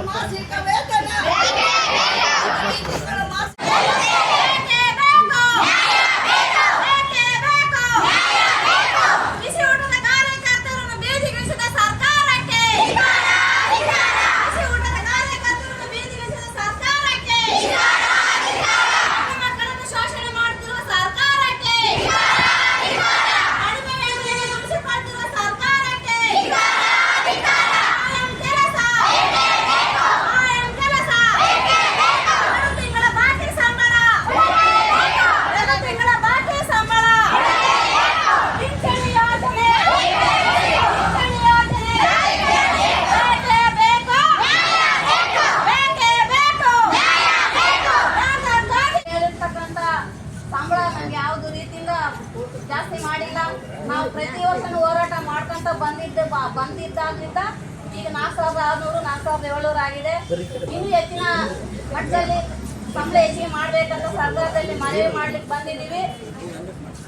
ಪ್ರತಿ ತಿಂಗಳು ಮಾಸಿಕ ವೇತನ ಪ್ರತಿ ತಿಂಗಳು ಮಾಸಿಕ ಬೇಕೇ ಬೇಕು ಬೇಕೇ ಬೇಕು ಬಿಸಿಯೂಟದ ಕಾರ್ಯಕರ್ತರನ್ನು ಬೀದಿಗಿಳಿಸಿದ ಸರ್ಕಾರಕ್ಕೆ ಬಿಸಿಯೂಟದ ಕಾರ್ಯಕರ್ತರನ್ನು ಬೀದಿಗಿಳಿಸಿದ ಸರ್ಕಾರಕ್ಕೆ ಹೆಣ್ಣು ಮಕ್ಕಳನ್ನು ಶೋಷಣೆ ಮಾಡುತ್ತಿರುವ ಸರ್ಕಾರಕ್ಕೆ ಕಡಿಮೆ ವೇತನಕ್ಕೆ ದುಡಿಸಿಕೊಳ್ತಿರುವ ಸರ್ಕಾರಕ್ಕೆ ಆಯಂ ಕೆಲಸ ಆಯಂ ಕೆಲಸ ಎರಡು ತಿಂಗಳ ಬಾಕಿ ಸಂಬಳ ಎರಡು ತಿಂಗಳ ಬಾಕಿ ಸಂಬಳ ಪಿಂಚಣಿ ಯೋಜನೆ ಪಿಂಚಣಿ ಯೋಜನೆ ಬೇಕೇ ಬೇಕು ಬೇಕೇ ಬೇಕು ಯಾಕಾಗಿ ಹೇಳಿರ್ತಕ್ಕಂಥ ಸಂಬಳ ನಮ್ಗೆ ಯಾವ್ದು ರೀತಿಯಿಂದ ಜಾಸ್ತಿ ಮಾಡಿಲ್ಲ ನಾವು ಪ್ರತಿ ವರ್ಷನೂ ಹೋರಾಟ ಮಾಡ್ಕೊಂತ ಬಂದಿದ್ದ ಬ- ಬಂದಿದ್ದಾದ್ರಿಂದ ಈಗ ನಾಲ್ಕು ಸಾವಿರದ ಆರುನೂರು ನಾಲ್ಕು ಸಾವಿರದ ಏಳ್ನೂರು ಆಗಿದೆ ಇನ್ನೂ ಹೆಚ್ಚಿನ ಮಟ್ಟದಲ್ಲಿ ಸಂಬಳ ಹೆಚ್ಚಿಗೆ ಮಾಡ್ಬೇಕಂತ ಸರ್ಕಾರದಲ್ಲಿ ಮನವಿ ಮಾಡ್ಲಿಕ್ಕೆ ಬಂದಿದ್ದೀವಿ.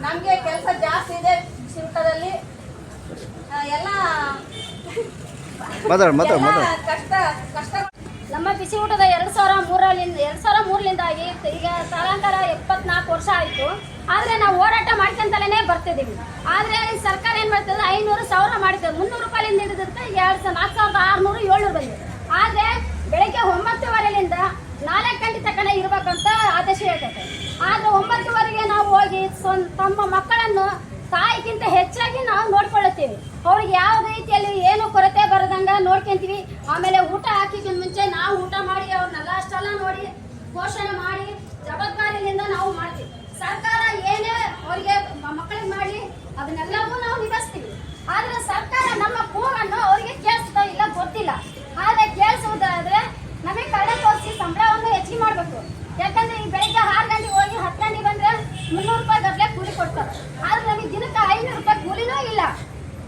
ನಮಗೆ ಕೆಲಸ ಜಾಸ್ತಿ ಇದೆ ಶಿಲ್ಕದಲ್ಲಿ ಎಲ್ಲ ಕಷ್ಟ ಕಷ್ಟ. ನಮ್ಮ ಬಿಸಿ ಊಟದ ಎರಡು ಸಾವಿರ ಮೂರರಿಂದ ಎರಡು ಸಾವಿರ ಮೂರರಿಂದಾಗಿ ಈಗ ತಲಾಂತರ ಎಪ್ಪತ್ನಾಲ್ಕು ವರ್ಷ ಆಯಿತು. ಆದರೆ ನಾವು ಹೋರಾಟ ಮಾಡ್ಕೊಂತಲೇ ಬರ್ತಿದ್ದೀವಿ. ಆದರೆ ಸರ್ಕಾರ ಏನು ಮಾಡ್ತದೆ? ಐನೂರು ಸಾವಿರ ಮಾಡಿದ್ದೆ ಮುನ್ನೂರು ರೂಪಾಯಿಂದ ಹಿಡಿದಿರುತ್ತೆ. ಎರಡು ಸಾವಿರ ನಾಲ್ಕು ಸಾವಿರದ ಆರುನೂರು ಏಳ್ನೂರು ಬಂದಿದೆ. ಆದರೆ ಬೆಳಗ್ಗೆ ಒಂಬತ್ತುವರೆಯಿಂದ ನಾಲ್ಕು ಗಂಟೆ ತಕ್ಕ ಇರ್ಬೇಕಂತ ಆದೇಶ ಹೇಳ್ತೈತೆ. ಆದ್ರೆ ಒಂಬತ್ತುವರೆಗೆ ನಾವು ಹೋಗಿ ಸ್ವಂತ ತಮ್ಮ ಮಕ್ಕಳನ್ನು ತಾಯಿಗಿಂತ ಹೆಚ್ಚಾಗಿ ನಾವು ನೋಡ್ಕೊಳ್ಳುತ್ತೀವಿ. ಅವ್ರಿಗೆ ಯಾವ ರೀತಿಯಲ್ಲಿ ಏನು ಕೊರತೆ ಬರದಂಗ ನೋಡ್ಕೊಂತೀವಿ. ಆಮೇಲೆ ಊಟ ಹಾಕಿದ ಮುಂಚೆ ನಾವು ಊಟ ಮಾಡಿ, ಅವ್ರನ್ನೆಲ್ಲ ಅಷ್ಟೆಲ್ಲ ನೋಡಿ ಪೋಷಣೆ ಮಾಡಿ ಜವಾಬ್ದಾರಿಯಿಂದ ನಾವು ಮಾಡ್ತೀವಿ. ಸರ್ಕಾರ ಏನೇ ಅವರಿಗೆ ಮಕ್ಕಳಿಗೆ ಮಾಡಿ, ಅದನ್ನೆಲ್ಲವೂ ನಾವು ನಿಭಾಯಿಸ್ತೀವಿ. ಆದ್ರೆ ಸರ್ಕಾರ ನಮ್ಮ ಕೂಗನ್ನು ಅವರಿಗೆ ಕೇಳಿಸ್ತಾ ಇಲ್ಲ ಗೊತ್ತಿಲ್ಲ. ಆದ್ರೆ ಕೇಳಿಸುವುದಾದ್ರೆ ನಮಗೆ ಕಡೆ ತೋರಿಸಿ ಸಂಬಳವನ್ನು ಹೆಚ್ಚಿಗೆ ಮಾಡಬೇಕು. ಯಾಕಂದ್ರೆ ಈ ಬೆಳಿಗ್ಗೆ ಆರು ಗಂಟೆಗೆ ಹೋಗಿ ಹತ್ತು ಹತ್ತಂಡಿ ಬಂದ್ರೆ ಮುನ್ನೂರು ರೂಪಾಯಿ ಗಟ್ಟಲೆ ಕೂಲಿ ಕೊಡ್ತಾರೆ. ಆದ್ರೆ ನಮಗೆ ದಿನಕ್ಕೆ ಐನೂರು ರೂಪಾಯಿ ಕೂಲಿನೂ ಇಲ್ಲ.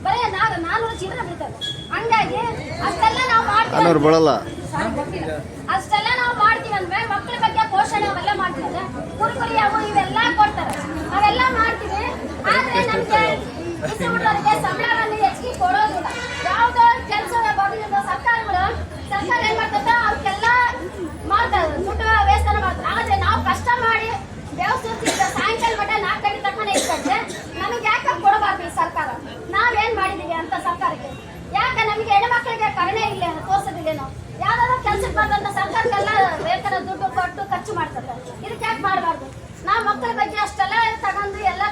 ಬರೀ ನಾನು ನಾನ್ನೂರು ಜೀವನ ಬೀಳ್ತದೆ. ಹಂಗಾಗಿ ಅಷ್ಟೆಲ್ಲ ನಾವು ಮಾಡ್ತೀವಿ ಅಷ್ಟೆಲ್ಲ ನಾವು ಮಾಡ್ತೀವಿ ಅಂದ್ರೆ ಮಕ್ಕಳ ಬಗ್ಗೆ ಪೋಷಣೆ ಅವೆಲ್ಲ ಮಾಡ್ತೀವಿ ಕುರುಕುರಿ ಅವು ಇವೆಲ್ಲ ಕೊಡ್ತಾರೆ. ಅವೆಲ್ಲ ಮಾಡ್ತೀವಿ. ಆದ್ರೆ ನಮ್ಗೆ ಬಿಸಿ ಊಟದವರಿಗೆ ಸಂಬಳವನ್ನು ಹೆಚ್ಚಿಗೆ ಕೊಡೋದಿಲ್ಲ. ಯಾವ್ದೋ ಕೆಲಸ ಬರೋದಿಲ್ಲ ಸರ್ಕಾರಗಳು ಸರ್ಕಾರ ಏನ್ ಮಾಡ್ತದೆ? ಮಾಡ್ತಾರೆ ದುಡ್ಡು ವೇತನ ಮಾಡ್ತಾರೆ. ಆದರೆ ನಾವು ಕಷ್ಟ ಮಾಡಿ ವ್ಯವಸ್ಥಿತ ಸಾಯಂಕಾಲ ಮಟ್ಟ ನಾಲ್ಕು ಗಂಟೆ ತನಕ ಇರ್ತದೆ ನಮಗೆ ಯಾಕೆ ಕೊಡಬಾರ್ದು ಈ ಸರ್ಕಾರ? ನಾವೇನು ಮಾಡಿದೀವಿ ಅಂತ ಸರ್ಕಾರಕ್ಕೆ? ಯಾಕೆ ನಮಗೆ ಹೆಣ್ಮಕ್ಳಿಗೆ ಕರುಣೆ ಇಲ್ಲ ತೋರ್ಸೋದಿಲ್ಲೇನೋ ಯಾವ್ದಾದ್ರು ಕೆಲ್ಸಕ್ಕೆ ಬಂದಂತ ಸರ್ಕಾರಕ್ಕೆಲ್ಲ ವೇತನ ದುಡ್ಡು ಕೊಟ್ಟು ಖರ್ಚು ಮಾಡ್ತಾರೆ. ಇದಕ್ಕೆ ಯಾಕೆ ಮಾಡಬಾರ್ದು? ನಾವು ಮಕ್ಕಳ ಬಗ್ಗೆ ಅಷ್ಟೆಲ್ಲ ತಗೊಂಡು ಎಲ್ಲ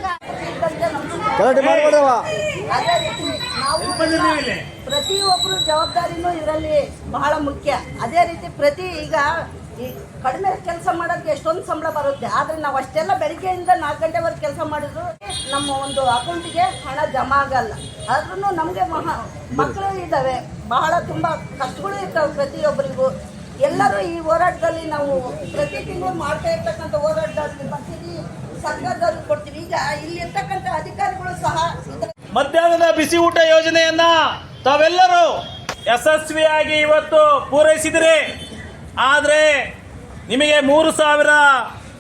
ಪ್ರತಿಯೊಬ್ಬರು ಜವಾಬ್ದಾರಿನೂ ಇದರಲ್ಲಿ ಬಹಳ ಮುಖ್ಯ. ಅದೇ ರೀತಿ ಪ್ರತಿ ಈಗ ಈ ಕಡಿಮೆ ಕೆಲಸ ಮಾಡೋದಕ್ಕೆ ಎಷ್ಟೊಂದು ಸಂಬಳ ಬರುತ್ತೆ. ಆದರೆ ನಾವು ಅಷ್ಟೆಲ್ಲ ಬೆಳಿಗ್ಗೆಯಿಂದ ನಾಲ್ಕು ಗಂಟೆವರೆಗೆ ಕೆಲಸ ಮಾಡಿದ್ರು ನಮ್ಮ ಒಂದು ಅಕೌಂಟಿಗೆ ಹಣ ಜಮಾ ಆಗಲ್ಲ. ಆದ್ರೂ ನಮಗೆ ಮಹಾ ಮಕ್ಕಳು ಇದ್ದಾವೆ. ಬಹಳ ತುಂಬ ಕಷ್ಟಗಳು ಇರ್ತವೆ ಪ್ರತಿಯೊಬ್ಬರಿಗೂ. ಎಲ್ಲರೂ ಈ ಹೋರಾಟದಲ್ಲಿ ನಾವು ಪ್ರತಿ ತಿಂಗಳು ಮಾಡ್ತಾ ಇರ್ತಕ್ಕಂಥ ಹೋರಾಟದಲ್ಲಿ ಬರ್ತೀವಿ, ಸರ್ಕಾರದವ್ರಿಗೆ ಕೊಡ್ತೀವಿ. ಈಗ ಇಲ್ಲಿರ್ತಕ್ಕಂಥ ಅಧಿಕಾರಿಗಳು ಸಹ ಮಧ್ಯಾಹ್ನದ ಬಿಸಿ ಊಟ ಯೋಜನೆಯನ್ನ ತಾವೆಲ್ಲರೂ ಯಶಸ್ವಿಯಾಗಿ ಇವತ್ತು ಪೂರೈಸಿದಿರಿ. ಆದರೆ ನಿಮಗೆ ಮೂರು ಸಾವಿರ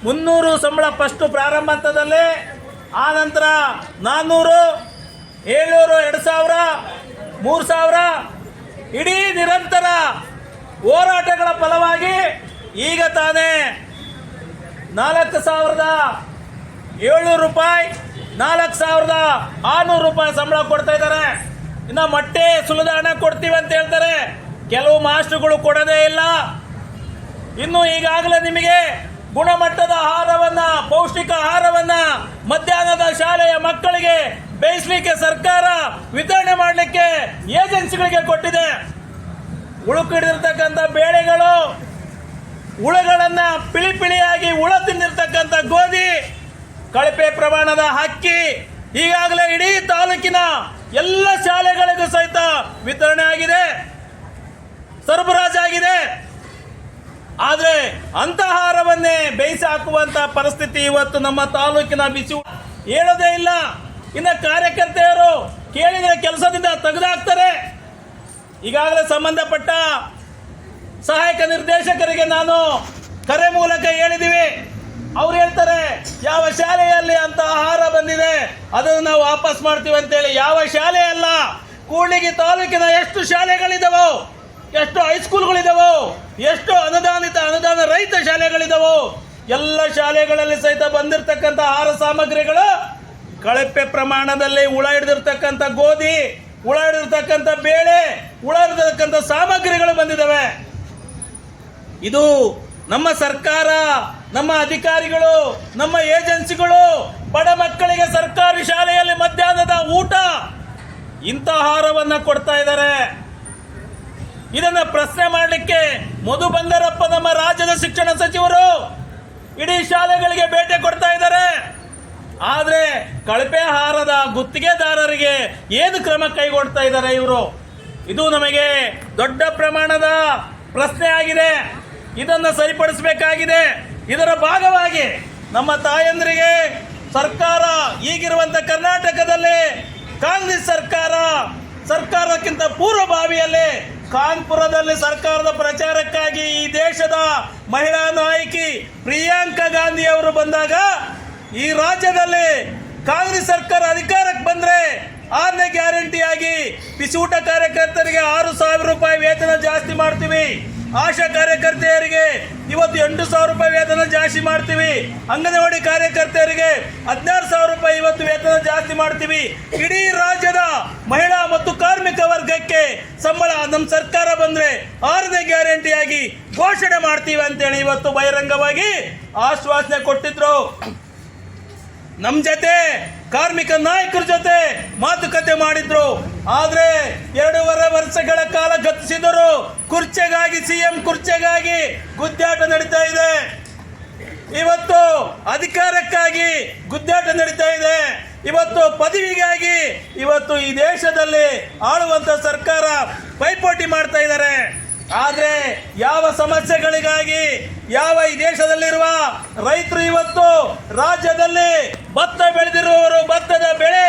ಮುನ್ನೂರು ಸಂಬಳ ಫಸ್ಟು ಪ್ರಾರಂಭ ಹಂತದಲ್ಲಿ, ಆ ನಂತರ ನಾನ್ನೂರು ಏಳ್ನೂರು, ಎರಡು ಸಾವಿರ, ಮೂರು ಸಾವಿರ, ಇಡೀ ನಿರಂತರ ಹೋರಾಟಗಳ ಫಲವಾಗಿ ಈಗ ತಾನೇ ನಾಲ್ಕು ಸಾವಿರದ ಏಳ್ನೂರು ರೂಪಾಯಿ, ನಾಲ್ಕು ಸಾವಿರದ ಆರ್ನೂರು ರೂಪಾಯಿ ಸಂಬಳ ಕೊಡ್ತಾ ಇದ್ದಾರೆ. ಇನ್ನು ಮೊಟ್ಟೆ ಸುಲಿದ ಹಣ ಕೊಡ್ತೀವಿ ಅಂತ ಹೇಳ್ತಾರೆ. ಕೆಲವು ಮಾಸ್ಟರ್ಗಳು ಕೊಡೋದೇ ಇಲ್ಲ. ಇನ್ನು ಈಗಾಗಲೇ ನಿಮಗೆ ಗುಣಮಟ್ಟದ ಆಹಾರವನ್ನ, ಪೌಷ್ಟಿಕ ಆಹಾರವನ್ನ ಮಧ್ಯಾಹ್ನದ ಶಾಲೆಯ ಮಕ್ಕಳಿಗೆ ಬೇಯಿಸಲಿಕ್ಕೆ ಸರ್ಕಾರ ವಿತರಣೆ ಮಾಡಲಿಕ್ಕೆ ಏಜೆನ್ಸಿಗಳಿಗೆ ಕೊಟ್ಟಿದೆ. ಉಳುಕಿಡಿರ್ತಕ್ಕಂಥ ಬೇಳೆಗಳು, ಹುಳುಗಳನ್ನು ಪಿಳಿ ಪಿಳಿಯಾಗಿ ಹುಳ ತಿಂದಿರ್ತಕ್ಕಂಥ ಗೋಧಿ, ಕಳಪೆ ಪ್ರಮಾಣದ ಹಕ್ಕಿ ಈಗಾಗಲೇ ಇಡೀ ತಾಲೂಕಿನ ಎಲ್ಲ ಶಾಲೆಗಳಿಗೂ ಸಹಿತ ವಿತರಣೆ ಆಗಿದೆ. ಸರಬರಾಜಾಗಿದೆ ಆದರೆ ಅಂತಹಾರವನ್ನೇ ಬೇಯಿಸಿ ಹಾಕುವಂತ ಪರಿಸ್ಥಿತಿ ಇವತ್ತು ನಮ್ಮ ತಾಲೂಕಿನ ಬಿಸಿ ಹೇಳೋದೇ ಇಲ್ಲ. ಇನ್ನು ಕಾರ್ಯಕರ್ತೆಯರು ಕೇಳಿದ್ರೆ ಕೆಲಸದಿಂದ ತೆಗೆದಾಕ್ತಾರೆ. ಈಗಾಗಲೇ ಸಂಬಂಧಪಟ್ಟ ಸಹಾಯಕ ನಿರ್ದೇಶಕರಿಗೆ ನಾನು ಕರೆ ಮೂಲಕ ಹೇಳಿದೀವಿ. ಅವ್ರು ಹೇಳ್ತಾರೆ, ಯಾವ ಶಾಲೆಯಲ್ಲಿ ಅಂತ ಆಹಾರ ಬಂದಿದೆ, ಅದನ್ನು ನಾವು ವಾಪಸ್ ಮಾಡ್ತೀವಿ ಅಂತೇಳಿ. ಯಾವ ಶಾಲೆ ಅಲ್ಲ, ಕೂಡ್ಲಿಗಿ ತಾಲೂಕಿನ ಎಷ್ಟು ಶಾಲೆಗಳಿದಾವೋ, ಎಷ್ಟು ಹೈಸ್ಕೂಲ್ಗಳಿದಾವೋ ಎಷ್ಟು ಅನುದಾನಿತ ಅನುದಾನ ರಹಿತ ಶಾಲೆಗಳಿದಾವೋ, ಎಲ್ಲ ಶಾಲೆಗಳಲ್ಲಿ ಸಹಿತ ಬಂದಿರತಕ್ಕಂಥ ಆಹಾರ ಸಾಮಗ್ರಿಗಳು ಕಳಪೆ ಪ್ರಮಾಣದಲ್ಲಿ ಹುಳ ಹಿಡಿದಿರ್ತಕ್ಕಂಥ ಗೋಧಿ, ಹುಳ ಹಿಡಿದಿರ್ತಕ್ಕಂಥ ಬೇಳೆ, ಹುಳ ಹಿಡಿದಿರ್ತಕ್ಕಂಥ ಸಾಮಗ್ರಿಗಳು ಬಂದಿದ್ದಾವೆ ಇದು ನಮ್ಮ ಸರ್ಕಾರ ನಮ್ಮ ಅಧಿಕಾರಿಗಳು, ನಮ್ಮ ಏಜೆನ್ಸಿಗಳು, ಬಡ ಮಕ್ಕಳಿಗೆ ಸರ್ಕಾರಿ ಶಾಲೆಯಲ್ಲಿ ಮಧ್ಯಾಹ್ನದ ಊಟ, ಇಂಥ ಆಹಾರವನ್ನ ಕೊಡ್ತಾ ಇದ್ದಾರೆ. ಇದನ್ನ ಪ್ರಶ್ನೆ ಮಾಡಲಿಕ್ಕೆ ಮಧು ಬಂಗಾರಪ್ಪ ನಮ್ಮ ರಾಜ್ಯದ ಶಿಕ್ಷಣ ಸಚಿವರು ಇಡೀ ಶಾಲೆಗಳಿಗೆ ಭೇಟಿ ಕೊಡ್ತಾ ಇದ್ದಾರೆ. ಆದ್ರೆ ಕಳಪೆ ಆಹಾರದ ಗುತ್ತಿಗೆದಾರರಿಗೆ ಏನು ಕ್ರಮ ಕೈಗೊಳ್ತಾ ಇದ್ದಾರೆ ಇವರು? ಇದು ನಮಗೆ ದೊಡ್ಡ ಪ್ರಮಾಣದ ಪ್ರಶ್ನೆ ಆಗಿದೆ. ಇದನ್ನು ಸರಿಪಡಿಸಬೇಕಾಗಿದೆ. ಇದರ ಭಾಗವಾಗಿ ನಮ್ಮ ತಾಯಂದರಿಗೆ ಸರ್ಕಾರ ಈಗಿರುವಂತ ಕರ್ನಾಟಕದಲ್ಲಿ ಕಾಂಗ್ರೆಸ್ ಸರ್ಕಾರ ಸರ್ಕಾರಕ್ಕಿಂತ ಪೂರ್ವಭಾವಿಯಲ್ಲಿ ಕಾನ್ಪುರದಲ್ಲಿ ಸರ್ಕಾರದ ಪ್ರಚಾರಕ್ಕಾಗಿ ಈ ದೇಶದ ಮಹಿಳಾ ನಾಯಕಿ ಪ್ರಿಯಾಂಕಾ ಗಾಂಧಿ ಅವರು ಬಂದಾಗ ಈ ರಾಜ್ಯದಲ್ಲಿ ಕಾಂಗ್ರೆಸ್ ಸರ್ಕಾರ ಅಧಿಕಾರಕ್ಕೆ ಬಂದ್ರೆ ಆರನೇ ಗ್ಯಾರಂಟಿಯಾಗಿ ಬಿಸಿಯೂಟ ಕಾರ್ಯಕರ್ತರಿಗೆ ಆರು ಸಾವಿರ ರೂಪಾಯಿ ವೇತನ ಜಾಸ್ತಿ ಮಾಡ್ತೀವಿ. ಆಶಾ ಕಾರ್ಯಕರ್ತೆಯರಿಗೆ ಇವತ್ತು ಎಂಟು ಸಾವಿರ ರೂಪಾಯಿ ವೇತನ ಜಾಸ್ತಿ ಮಾಡ್ತೀವಿ. ಅಂಗನವಾಡಿ ಕಾರ್ಯಕರ್ತೆಯರಿಗೆ ಹದಿನಾರು ಸಾವಿರ ರೂಪಾಯಿ ಇವತ್ತು ವೇತನ ಜಾಸ್ತಿ ಮಾಡ್ತೀವಿ. ಇಡೀ ರಾಜ್ಯದ ಮಹಿಳಾ ಮತ್ತು ಕಾರ್ಮಿಕ ವರ್ಗಕ್ಕೆ ಸಂಬಳ ನಮ್ಮ ಸರ್ಕಾರ ಬಂದ್ರೆ ಆರನೇ ಗ್ಯಾರಂಟಿಯಾಗಿ ಘೋಷಣೆ ಮಾಡ್ತೀವಿ ಅಂತೇಳಿ ಇವತ್ತು ಬಹಿರಂಗವಾಗಿ ಆಶ್ವಾಸನೆ ಕೊಟ್ಟಿದ್ರು. ನಮ್ ಜೊತೆ ಕಾರ್ಮಿಕ ನಾಯಕರ ಜೊತೆ ಮಾತುಕತೆ ಮಾಡಿದ್ರು. ಆದ್ರೆ ಎರಡೂವರೆ ವರ್ಷಗಳ ಕಾಲ ಗತಿಸಿದರು ಕುರ್ಚೆಗಾಗಿ, ಸಿಎಂ ಕುರ್ಚೆಗಾಗಿ ಗುದ್ದಾಟ ನಡೀತಾ ಇದೆ. ಇವತ್ತು ಅಧಿಕಾರಕ್ಕಾಗಿ ಗುದ್ದಾಟ ನಡೀತಾ ಇದೆ. ಇವತ್ತು ಪದವಿಗಾಗಿ ಇವತ್ತು ಈ ದೇಶದಲ್ಲಿ ಆಳುವಂತ ಸರ್ಕಾರ ಪೈಪೋಟಿ ಮಾಡ್ತಾ ಇದ್ದಾರೆ. ಆದ್ರೆ ಯಾವ ಸಮಸ್ಯೆಗಳಿಗಾಗಿ ಯಾವ ಈ ದೇಶದಲ್ಲಿರುವ ರೈತರು ಇವತ್ತು ರಾಜ್ಯದಲ್ಲಿ ಭತ್ತ ಬೆಳೆದಿರುವವರು ಭತ್ತದ ಬೆಳೆ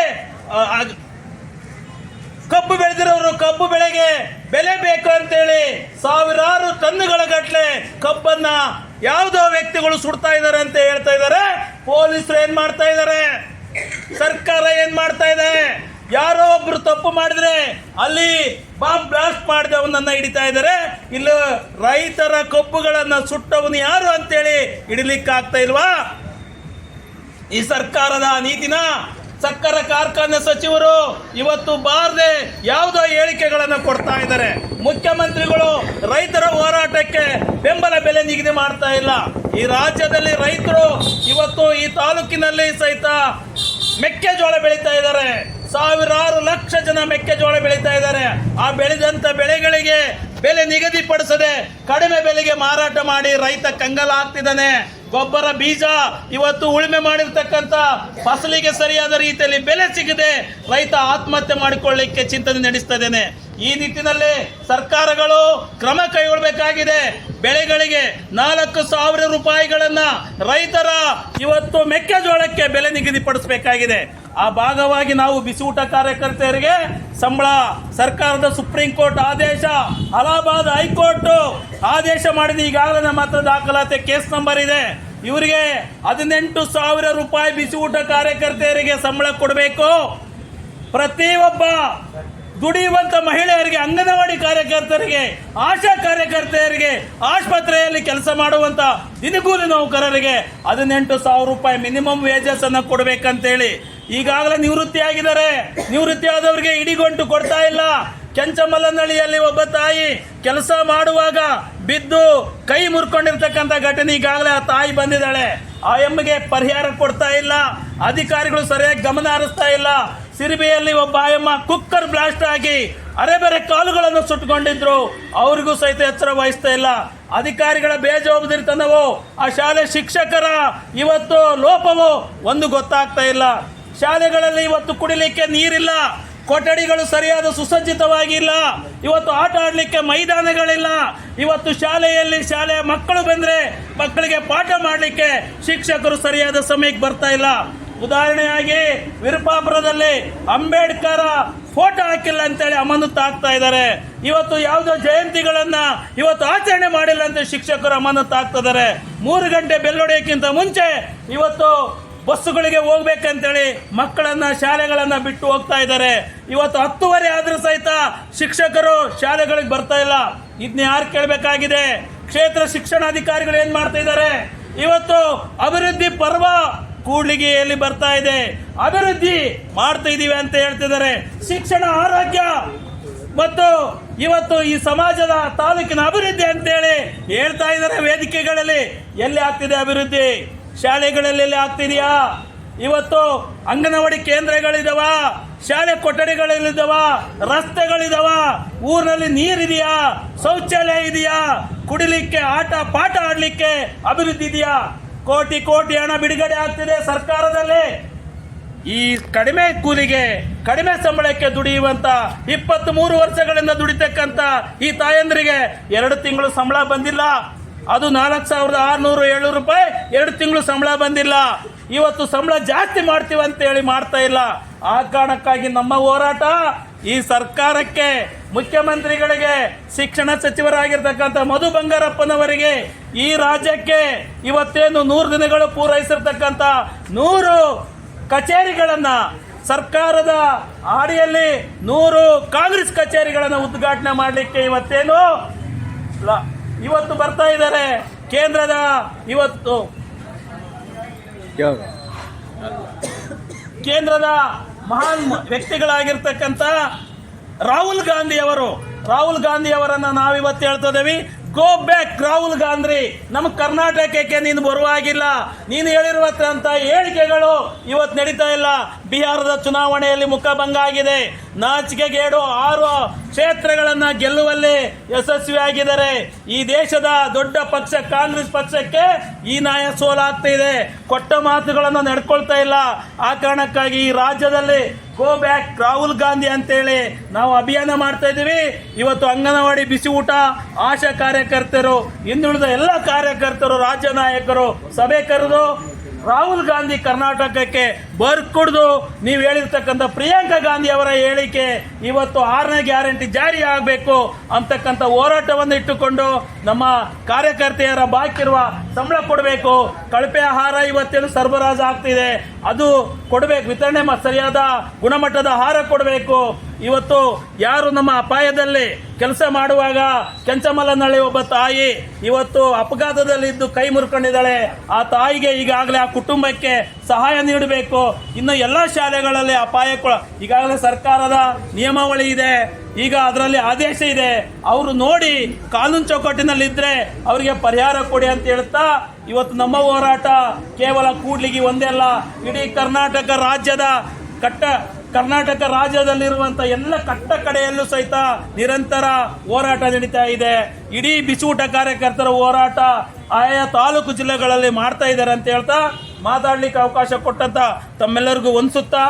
ಕಬ್ಬು ಬೆಳೆದಿರೋರು ಕಬ್ಬು ಬೆಳೆಗೆ ಬೆಲೆ ಬೇಕು ಅಂತೇಳಿ ಸಾವಿರಾರು ಟನ್ನುಗಳ ಗಟ್ಟಲೆ ಕಬ್ಬನ್ನ ಯಾವುದೋ ವ್ಯಕ್ತಿಗಳು ಸುಡ್ತಾ ಇದ್ದಾರೆ ಅಂತ ಹೇಳ್ತಾ ಇದ್ದಾರೆ. ಪೊಲೀಸರು ಏನ್ ಮಾಡ್ತಾ ಇದ್ದಾರೆ? ಸರ್ಕಾರ ಏನ್ ಮಾಡ್ತಾ ಇದೆ? ಯಾರೋ ಒಬ್ರು ತಪ್ಪು ಮಾಡಿದ್ರೆ ಅಲ್ಲಿ ಬಾಂಬ್ ಬ್ಲಾಸ್ಟ್ ಮಾಡಿದವನನ್ನ ಹಿಡಿತಾ ಇದ್ದಾರೆ. ಇಲ್ಲ ರೈತರ ಕಬ್ಬುಗಳನ್ನ ಸುಟ್ಟವನು ಯಾರು ಅಂತೇಳಿ ಹಿಡಿಲಿಕ್ಕಾಗ್ತಾ ಇಲ್ವಾ? ಈ ಸರ್ಕಾರದ ನೀತಿನ ಸಕ್ಕರೆ ಕಾರ್ಖಾನೆ ಸಚಿವರು ಇವತ್ತು ಬಾರದೆ ಯಾವುದೋ ಹೇಳಿಕೆಗಳನ್ನು ಕೊಡ್ತಾ ಇದ್ದಾರೆ. ಮುಖ್ಯಮಂತ್ರಿಗಳು ರೈತರ ಹೋರಾಟಕ್ಕೆ ಬೆಂಬಲ ಬೆಲೆ ನಿಗದಿ ಮಾಡ್ತಾ ಇಲ್ಲ. ಈ ರಾಜ್ಯದಲ್ಲಿ ರೈತರು ಇವತ್ತು ಈ ತಾಲೂಕಿನಲ್ಲಿ ಸಹಿತ ಮೆಕ್ಕೆಜೋಳ ಬೆಳೀತಾ ಇದ್ದಾರೆ. ಸಾವಿರಾರು ಲಕ್ಷ ಜನ ಮೆಕ್ಕೆಜೋಳ ಬೆಳೀತಾ ಇದ್ದಾರೆ. ಆ ಬೆಳೆದಂತ ಬೆಳೆಗಳಿಗೆ ಬೆಲೆ ನಿಗದಿಪಡಿಸದೆ ಕಡಿಮೆ ಬೆಲೆಗೆ ಮಾರಾಟ ಮಾಡಿ ರೈತ ಕಂಗಾಲಾಗ್ತಿದ್ದಾನೆ ಗೊಬ್ಬರ ಬೀಜ ಇವತ್ತು ಉಳುಮೆ ಮಾಡಿರ್ತಕ್ಕಂಥ ಫಸಲಿಗೆ ಸರಿಯಾದ ರೀತಿಯಲ್ಲಿ ಬೆಲೆ ಸಿಗದೆ ರೈತ ಆತ್ಮಹತ್ಯೆ ಮಾಡಿಕೊಳ್ಳಿಕ್ಕೆ ಚಿಂತನೆ ನಡೆಸ್ತಾ ಇದ್ದೇನೆ ಈ ನಿಟ್ಟಿನಲ್ಲಿ ಸರ್ಕಾರಗಳು ಕ್ರಮ ಕೈಗೊಳ್ಳಬೇಕಾಗಿದೆ ಬೆಳೆಗಳಿಗೆ ನಾಲ್ಕು ಸಾವಿರ ರೂಪಾಯಿಗಳನ್ನು ರೈತರ ಇವತ್ತು ಮೆಕ್ಕೆಜೋಳಕ್ಕೆ ಬೆಲೆ ನಿಗದಿಪಡಿಸಬೇಕಾಗಿದೆ. ಆ ಭಾಗವಾಗಿ ನಾವು ಬಿಸಿಯೂಟ ಕಾರ್ಯಕರ್ತೆಯರಿಗೆ ಸಂಬಳ, ಸರ್ಕಾರದ ಸುಪ್ರೀಂ ಕೋರ್ಟ್ ಆದೇಶ, ಅಲಹಾಬಾದ್ ಹೈಕೋರ್ಟ್ ಆದೇಶ ಮಾಡಿದ ಈಗಾಗಲೇ ನಮ್ಮ ಹತ್ರ ದಾಖಲಾತಿ ಕೇಸ್ ನಂಬರ್ ಇದೆ. ಇವರಿಗೆ ಹದಿನೆಂಟು ಸಾವಿರ ರೂಪಾಯಿ ಬಿಸಿಯೂಟ ಕಾರ್ಯಕರ್ತೆಯರಿಗೆ ಸಂಬಳ ಕೊಡಬೇಕು. ಪ್ರತಿಯೊಬ್ಬ ದುಡಿಯುವಂತ ಮಹಿಳೆಯರಿಗೆ, ಅಂಗನವಾಡಿ ಕಾರ್ಯಕರ್ತರಿಗೆ, ಆಶಾ ಕಾರ್ಯಕರ್ತೆಯರಿಗೆ, ಆಸ್ಪತ್ರೆಯಲ್ಲಿ ಕೆಲಸ ಮಾಡುವಂತ ದಿನಗೂಲಿ ನೌಕರರಿಗೆ ಹದಿನೆಂಟು ಸಾವಿರ ರೂಪಾಯಿ ಮಿನಿಮಮ್ ವೇಜಸ್ ಅನ್ನು ಕೊಡ್ಬೇಕಂತೇಳಿ ಈಗಾಗಲೇ ನಿವೃತ್ತಿ ಆಗಿದ್ದಾರೆ ನಿವೃತ್ತಿ ಆದವರಿಗೆ ಇಡಿಗೊಂಟು ಕೊಡ್ತಾ ಇಲ್ಲ. ಕೆಂಚಮಲ್ಲನಹಳ್ಳಿಯಲ್ಲಿ ಒಬ್ಬ ತಾಯಿ ಕೆಲಸ ಮಾಡುವಾಗ ಬಿದ್ದು ಕೈ ಮುರ್ಕೊಂಡಿರ್ತಕ್ಕಂಥ ಘಟನೆ ಈಗಾಗಲೇ ಆ ತಾಯಿ ಬಂದಿದ್ದಾಳೆ. ಆ ಎಮ್ಮೆಗೆ ಪರಿಹಾರ ಕೊಡ್ತಾ ಇಲ್ಲ. ಅಧಿಕಾರಿಗಳು ಸರಿಯಾಗಿ ಗಮನ ಹರಿಸ್ತಾ ಇಲ್ಲ. ಸಿರಿಬೆಯಲ್ಲಿ ಒಬ್ಬ ಆಯಮ್ಮ ಕುಕ್ಕರ್ ಬ್ಲಾಸ್ಟ್ ಆಗಿ ಅರೆಬೆರೆ ಕಾಲುಗಳನ್ನು ಸುಟ್ಕೊಂಡಿದ್ರು ಅವ್ರಿಗೂ ಸಹಿತ ಎಚ್ಚರ ವಹಿಸ್ತಾ ಇಲ್ಲ. ಅಧಿಕಾರಿಗಳ ಬೇಜವಾಬ್ದಾರಿತನವು ಆ ಶಾಲೆ ಶಿಕ್ಷಕರ ಇವತ್ತು ಲೋಪವು, ಒಂದು ಗೊತ್ತಾಗ್ತಾ ಇಲ್ಲ. ಶಾಲೆಗಳಲ್ಲಿ ಇವತ್ತು ಕುಡಿಲಿಕ್ಕೆ ನೀರಿಲ್ಲ, ಕೊಠಡಿಗಳು ಸರಿಯಾದ ಸುಸಜ್ಜಿತವಾಗಿಲ್ಲ, ಇವತ್ತು ಆಟ ಆಡಲಿಕ್ಕೆ ಮೈದಾನಗಳಿಲ್ಲ, ಇವತ್ತು ಶಾಲೆಯಲ್ಲಿ ಶಾಲೆಯ ಮಕ್ಕಳು ಬಂದರೆ ಮಕ್ಕಳಿಗೆ ಪಾಠ ಮಾಡಲಿಕ್ಕೆ ಶಿಕ್ಷಕರು ಸರಿಯಾದ ಸಮಯಕ್ಕೆ ಬರ್ತಾ ಇಲ್ಲ. ಉದಾಹರಣೆಯಾಗಿ ವಿರುಪಾಪುರದಲ್ಲಿ ಅಂಬೇಡ್ಕರ್ ಫೋಟೋ ಹಾಕಿಲ್ಲ ಅಂತೇಳಿ ಅಮಾನತು ಆಗ್ತಾ ಇದ್ದಾರೆ. ಇವತ್ತು ಯಾವುದೋ ಜಯಂತಿಗಳನ್ನ ಇವತ್ತು ಆಚರಣೆ ಮಾಡಿಲ್ಲ ಅಂತ ಶಿಕ್ಷಕರು ಅಮಾನತು ಆಗ್ತಿದ್ದಾರೆ ಮೂರು ಗಂಟೆ ಬೆಲ್ಲೊಡೆಯಕ್ಕಿಂತ ಮುಂಚೆ ಇವತ್ತು ಬಸ್ಸುಗಳಿಗೆ ಹೋಗ್ಬೇಕಂತೇಳಿ ಮಕ್ಕಳನ್ನ, ಶಾಲೆಗಳನ್ನ ಬಿಟ್ಟು ಹೋಗ್ತಾ ಇದ್ದಾರೆ. ಇವತ್ತು ಹತ್ತುವರೆ ಆದ್ರೂ ಸಹಿತ ಶಿಕ್ಷಕರು ಶಾಲೆಗಳಿಗೆ ಬರ್ತಾ ಇಲ್ಲ. ಇದನ್ನ ಯಾರು ಕೇಳಬೇಕಾಗಿದೆ? ಕ್ಷೇತ್ರ ಶಿಕ್ಷಣಾಧಿಕಾರಿಗಳು ಏನ್ ಮಾಡ್ತಾ ಇದ್ದಾರೆ? ಇವತ್ತು ಅಭಿವೃದ್ಧಿ ಪರ್ವ ಕೂಡ್ಲಿಗೆಯಲ್ಲಿ ಬರ್ತಾ ಇದೆ. ಅಭಿವೃದ್ಧಿ ಮಾಡ್ತಾ ಇದೀವಿ ಅಂತ ಹೇಳ್ತಿದ್ದಾರೆ. ಶಿಕ್ಷಣ ಆರೋಗ್ಯ ಮತ್ತು ಇವತ್ತು ಈ ಸಮಾಜದ ತಾಲೂಕಿನ ಅಭಿವೃದ್ಧಿ ಅಂತೇಳಿ ಹೇಳ್ತಾ ಇದ್ದಾರೆ ವೇದಿಕೆಗಳಲ್ಲಿ. ಎಲ್ಲಿ ಆಗ್ತಿದೆ ಅಭಿವೃದ್ಧಿ? ಶಾಲೆಗಳಲ್ಲಿ ಎಲ್ಲಿ ಆಗ್ತಿದೆಯಾ? ಇವತ್ತು ಅಂಗನವಾಡಿ ಕೇಂದ್ರಗಳಿದಾವ? ಶಾಲೆ ಕೊಠಡಿಗಳಿದಾವ ರಸ್ತೆಗಳಿದಾವ? ಊರಿನಲ್ಲಿ ನೀರಿದೆಯಾ? ಶೌಚಾಲಯ ಇದೆಯಾ? ಕುಡಿಲಿಕ್ಕೆ ಆಟ, ಪಾಠ ಆಡಲಿಕ್ಕೆ ಅಭಿವೃದ್ಧಿ ಇದೆಯಾ? ಕೋಟಿ ಕೋಟಿ ಹಣ ಬಿಡುಗಡೆ ಆಗ್ತಿದೆ ಸರ್ಕಾರದಲ್ಲಿ. ಈ ಕಡಿಮೆ ಕೂಲಿಗೆ, ಕಡಿಮೆ ಸಂಬಳಕ್ಕೆ ದುಡಿಯುವಂತ ಇಪ್ಪತ್ತ್ ಮೂರು ವರ್ಷಗಳಿಂದ ದುಡಿತಕ್ಕಂತ ಈ ತಾಯಂದ್ರಿಗೆ ಎರಡು ತಿಂಗಳು ಸಂಬಳ ಬಂದಿಲ್ಲ. ಅದು ನಾಲ್ಕು ಸಾವಿರದ ಆರುನೂರು ಏಳ್ನೂರು ರೂಪಾಯಿ ಎರಡು ತಿಂಗಳು ಸಂಬಳ ಬಂದಿಲ್ಲ. ಇವತ್ತು ಸಂಬಳ ಜಾಸ್ತಿ ಮಾಡ್ತೀವಿ ಅಂತ ಹೇಳಿ ಮಾಡ್ತಾ ಇಲ್ಲ. ಆ ಕಾರಣಕ್ಕಾಗಿ ನಮ್ಮ ಹೋರಾಟ ಈ ಸರ್ಕಾರಕ್ಕೆ, ಮುಖ್ಯಮಂತ್ರಿಗಳಿಗೆ, ಶಿಕ್ಷಣ ಸಚಿವರಾಗಿರ್ತಕ್ಕಂಥ ಮಧು ಬಂಗಾರಪ್ಪನವರಿಗೆ, ಈ ರಾಜ್ಯಕ್ಕೆ ಇವತ್ತೇನು ನೂರು ದಿನಗಳು ಪೂರೈಸಿರ್ತಕ್ಕಂಥ ನೂರು ಕಚೇರಿಗಳನ್ನು ಸರ್ಕಾರದ ಆಡಿಯಲ್ಲಿ ನೂರು ಕಾಂಗ್ರೆಸ್ ಕಚೇರಿಗಳನ್ನು ಉದ್ಘಾಟನೆ ಮಾಡಲಿಕ್ಕೆ ಇವತ್ತೇನು ಇವತ್ತು ಬರ್ತಾ ಇದ್ದಾರೆ ಕೇಂದ್ರದ ಇವತ್ತು ಕೇಂದ್ರದ ಮಹಾನ್ ವ್ಯಕ್ತಿಗಳಾಗಿರ್ತಕ್ಕಂಥ ರಾಹುಲ್ ಗಾಂಧಿ ಅವರು. ರಾಹುಲ್ ಗಾಂಧಿ ಅವರನ್ನ ನಾವಿವತ್ತು ಹೇಳ್ತಾ ಇದ್ದೀವಿ. ಗೋ ಬ್ಯಾಕ್ ರಾಹುಲ್ ಗಾಂಧಿ ನಮ್ಮ ಕರ್ನಾಟಕಕ್ಕೆ ನೀನು ಬರುವಾಗಿಲ್ಲ. ನೀನು ಹೇಳಿರುವಂತ ಹೇಳಿಕೆಗಳು ಇವತ್ತು ನಡೀತಾ ಇಲ್ಲ. ಬಿಹಾರದ ಚುನಾವಣೆಯಲ್ಲಿ ಮುಖಭಂಗ ಆಗಿದೆ. ನಾಚಿಕೆಗೇಡು ಆರು ಕ್ಷೇತ್ರಗಳನ್ನು ಗೆಲ್ಲುವಲ್ಲಿ ಯಶಸ್ವಿಯಾಗಿದ್ದಾರೆ ಈ ದೇಶದ ದೊಡ್ಡ ಪಕ್ಷ, ಕಾಂಗ್ರೆಸ್ ಪಕ್ಷಕ್ಕೆ ಈ ನಾಯ ಸೋಲಾಗ್ತಾ ಇದೆ ಕೊಟ್ಟ ಮಾತುಗಳನ್ನು ನಡ್ಕೊಳ್ತಾ ಇಲ್ಲ. ಆ ಕಾರಣಕ್ಕಾಗಿ ಈ ರಾಜ್ಯದಲ್ಲಿ ಗೋ ಬ್ಯಾಕ್ ರಾಹುಲ್ ಗಾಂಧಿ ಅಂತೇಳಿ ನಾವು ಅಭಿಯಾನ ಮಾಡ್ತಾ ಇದ್ದೀವಿ. ಇವತ್ತು ಅಂಗನವಾಡಿ ಬಿಸಿ ಊಟ, ಆಶಾ ಕಾರ್ಯಕರ್ತರು, ಹಿಂದುಳಿದ ಎಲ್ಲ ಕಾರ್ಯಕರ್ತರು, ರಾಜ್ಯ ನಾಯಕರು, ಸಭೆ ಕರೆದು ರಾಹುಲ್ ಗಾಂಧಿ ಕರ್ನಾಟಕಕ್ಕೆ ಬರ್ಕೊಡ್ದು ನೀವು ಹೇಳಿರ್ತಕ್ಕಂಥ ಪ್ರಿಯಾಂಕಾ ಗಾಂಧಿ ಅವರ ಹೇಳಿಕೆ ಇವತ್ತು ಆರನೇ ಗ್ಯಾರಂಟಿ ಜಾರಿ ಆಗಬೇಕು ಅಂತಕ್ಕಂಥ ಹೋರಾಟವನ್ನು ಇಟ್ಟುಕೊಂಡು ನಮ್ಮ ಕಾರ್ಯಕರ್ತೆಯರ ಬಾಕಿರುವ ಸಂಬಳ ಕೊಡಬೇಕು. ಕಳಪೆ ಆಹಾರ ಇವತ್ತೇನು ಸರಬರಾಜು ಆಗ್ತಿದೆ. ಅದು ಕೊಡಬೇಕು. ವಿತರಣೆ ಸರಿಯಾದ ಗುಣಮಟ್ಟದ ಆಹಾರ ಕೊಡಬೇಕು. ಇವತ್ತು ಯಾರು ನಮ್ಮ ಅಪಾಯದಲ್ಲಿ ಕೆಲಸ ಮಾಡುವಾಗ ಕೆಂಚಮಲ್ಲನಳ್ಳಿ ಒಬ್ಬ ತಾಯಿ ಇವತ್ತು ಅಪಘಾತದಲ್ಲಿದ್ದು ಕೈ ಮುರ್ಕೊಂಡಿದ್ದಾಳೆ. ಆ ತಾಯಿಗೆ ಈಗಾಗಲೇ ಆ ಕುಟುಂಬಕ್ಕೆ ಸಹಾಯ ನೀಡಬೇಕು. ಇನ್ನು ಎಲ್ಲ ಶಾಲೆಗಳಲ್ಲಿ ಅಪಾಯ ಈಗಾಗಲೇ ಸರ್ಕಾರದ ನಿಯಮಾವಳಿ ಇದೆ. ಈಗ ಅದರಲ್ಲಿ ಆದೇಶ ಇದೆ. ಅವರು ನೋಡಿ ಕಾನೂನು ಚೌಕಟ್ಟಿನಲ್ಲಿ ಇದ್ರೆ ಅವರಿಗೆ ಪರಿಹಾರ ಕೊಡಿ ಅಂತ ಹೇಳ್ತಾ ಇವತ್ತು ನಮ್ಮ ಹೋರಾಟ ಕೇವಲ ಕೂಡ್ಲಿಗೆ ಒಂದೇ ಅಲ್ಲ. ಇಡೀ ಕರ್ನಾಟಕ ರಾಜ್ಯದ ಕಟ್ಟ ಕರ್ನಾಟಕ ರಾಜ್ಯದಲ್ಲಿರುವಂಥ ಎಲ್ಲ ಕಟ್ಟ ಕಡೆಯಲ್ಲೂ ಸಹಿತ ನಿರಂತರ ಹೋರಾಟ ನಡೀತಾ ಇದೆ. ಇಡೀ ಬಿಸಿಯೂಟ ಕಾರ್ಯಕರ್ತರ ಹೋರಾಟ ಆಯಾ ತಾಲೂಕು ಜಿಲ್ಲೆಗಳಲ್ಲಿ ಮಾಡ್ತಾ ಇದ್ದಾರೆ ಅಂತ ಹೇಳ್ತಾ ಮಾತಾಡ್ಲಿಕ್ಕೆ ಅವಕಾಶ ಕೊಟ್ಟಂತ ತಮ್ಮೆಲ್ಲರಿಗೂ ಒಂದ್ಸುತ್ತಾ